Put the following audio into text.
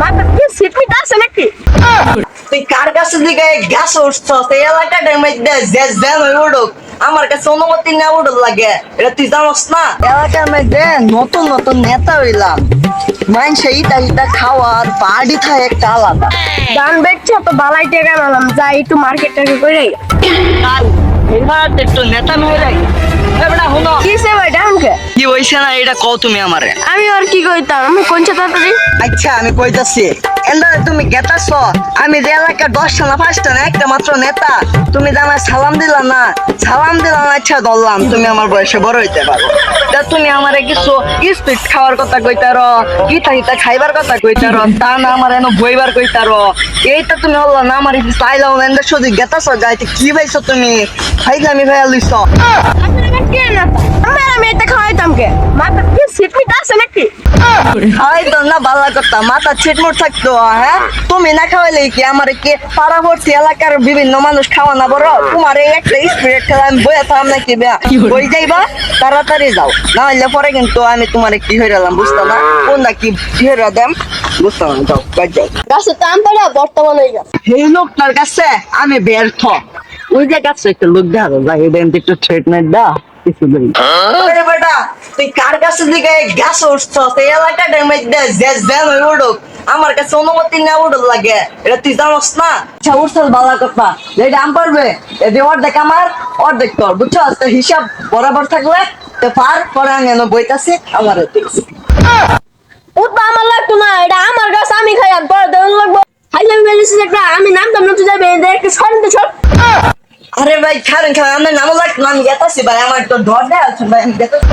মাথা কি আছে নাকি? তুই কার কাছে দিকে গ্যাস এই যে হয়ে উঠুক আমার কাছে অনুমতি না উঠুক লাগে। এটা তুই জানোস না? এলাকার মধ্যে নতুন নতুন নেতা হইলাম। মানুষে ইটা ইটা খাওয়ার পার্টি থাকে একটা আলাদা। গান বেচছে তো বালাই টেকা নালাম যাই একটু মার্কেট টাকে করে কাল এবার একটু নেতা মেয়ে এবার শুনো। কিসে ভাই কি হইছে না এটা কও তুমি আমারে? আমি আর কি কইতাম? আমি কোন তাড়াতাড়ি আচ্ছা আমি কইতাছি। এন্ডা তুমি গেতাছ? আমি যে এলাকার দশটা না পাঁচটা না একটা মাত্র নেতা। তুমি যে আমার সালাম দিলা না সালাম দিলাম আচ্ছা ধরলাম তুমি আমার বয়সে বড় হইতে পারো। তা তুমি আমারে কিছু স্পিড খাওয়ার কথা কইতার কিতা কিতা খাইবার কথা কইতার তা না আমার এনে বইবার কইতার এইটা তুমি হল্লা না আমার চাইলাম এন্ডা শুধু গেতাছ যাইতে কি পাইছো তুমি? খাইলামি ভাইয়া লইছ। আপনারা কে না আমার আমি এটা খাওয়াইতাম কে? মাথা কি সিট আছে নাকি? খাওয়াই তো না ভালো কথা মাথা ছিটমোট থাকতো হ্যাঁ? তুমি না খাওয়াইলে কি আমার কি পাড়াবর্তী এলাকার বিভিন্ন মানুষ খাওয়া না বড়? তোমার এই একটা স্পিরিট খেলা আমি বইয়া থাম নাকি বেয়া? বই যাইবা তাড়াতাড়ি যাও। না হইলে পরে কিন্তু আমি তোমার কি হয়ে গেলাম বুঝতো না? কোনটা কি কি হয়ে দেম? বুঝতো না যাও যাও। গাছে দাম পেড়া বর্তমান হয়ে গেছে। লোকটার কাছে আমি ব্যর্থ। ওই যে কাছে একটা লোক দেখা যায় এই একটু ট্রিটমেন্ট দা কিছু দিন আরে বেটা তুই কার কাছে দিকে গ্যাস উঠছস? এই এলাকাটার মধ্যে যে যে হয়ে উঠুক। আমার কাছে অনুমতি না উঠুক লাগে। এটা তুই জানোস না? আচ্ছা উঠছস কথা। পারবে। অর্ধেক আমার অর্ধেক তোর তো হিসাব বরাবর থাকলে তো পার পরে আমি বইতাছি আমার উঠবা আমার লাগতো না এটা আমার গাছ আমি খাই আর পরে দেওয়ান লাগবো খাইলে আমি বেরিয়েছি একটা আমি নাম দাম না তুই যাবে একটু সরেন তো সর আরে ভাই খারেন খারেন আমার নাম লাগতো না, আমি গেতাছি ভাই আমার তো ডর দেয় আছে ভাই আমি গেতাছি।